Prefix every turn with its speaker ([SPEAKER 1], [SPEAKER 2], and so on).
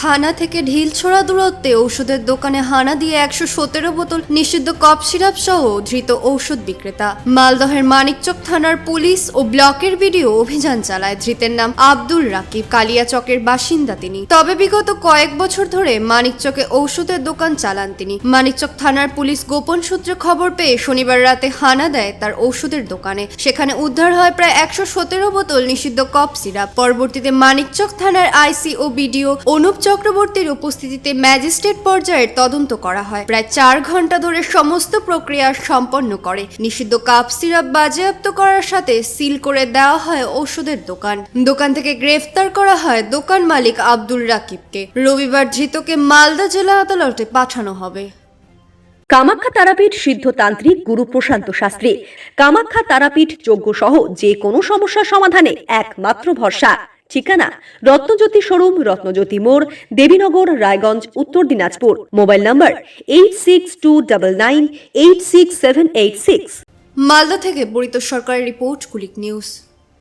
[SPEAKER 1] থানা থেকে ঢিলছোড়া দূরত্বে ঔষধের দোকানে হানা দিয়ে একশো সতেরো বোতল নিষিদ্ধ কফ সিরাপ সহ ধৃত ঔষধ বিক্রেতা। মালদহের মানিকচক থানার পুলিশ ও ব্লকের ভিডিও অভিযান চালায়। ধৃতের নাম আব্দুল রাকিব, কালিয়াচকের বাসিন্দা তিনি। তবে বিগত কয়েক বছর ধরে মানিকচকে ঔষধের দোকান চালান তিনি। মানিকচক থানার পুলিশ গোপন সূত্রে খবর পেয়ে শনিবার রাতে হানা দেয় তার ঔষধের দোকানে। সেখানে উদ্ধার হয় প্রায় একশো সতেরো বোতল নিষিদ্ধ কপ সিরাপ। পরবর্তীতে মানিকচক থানার আইসি ও বিডিও অনুপ চক্রবর্তীর উপস্থিতিতে ম্যাজিস্ট্রেট পর্যায়ের তদন্ত করা হয়। প্রায় চার ঘণ্টা ধরে সমস্ত প্রক্রিয়া সম্পন্ন করে। নিষিদ্ধ কাপ সিরাপ বাজেয়াপ্ত করার সাথে সিল করে দেওয়া হয় ওষুধের দোকান। দোকান থেকে গ্রেফতার করা হয় দোকান মালিক আব্দুল রাকিবকে। রবিবার ধৃতকে মালদা জেলা আদালতে পাঠানো হবে।
[SPEAKER 2] কামাখ্যা তারাপীঠ সিদ্ধতান্ত্রিক গুরু প্রশান্ত শাস্ত্রী। কামাখ্যা তারাপীঠ যজ্ঞ সহ যে কোনো সমস্যার সমাধানে একমাত্র ভরসা। ঠিকানা রত্নজ্যোতি শোরুম, রত্নজ্যোতি মোড়, Debinagar, Raiganj, Uttar Dinajpur. Mobile number eight six two double nine eight six seven eight six
[SPEAKER 1] Malda থেকে বরিত সরকারের রিপোর্ট, কুলিক নিউজ।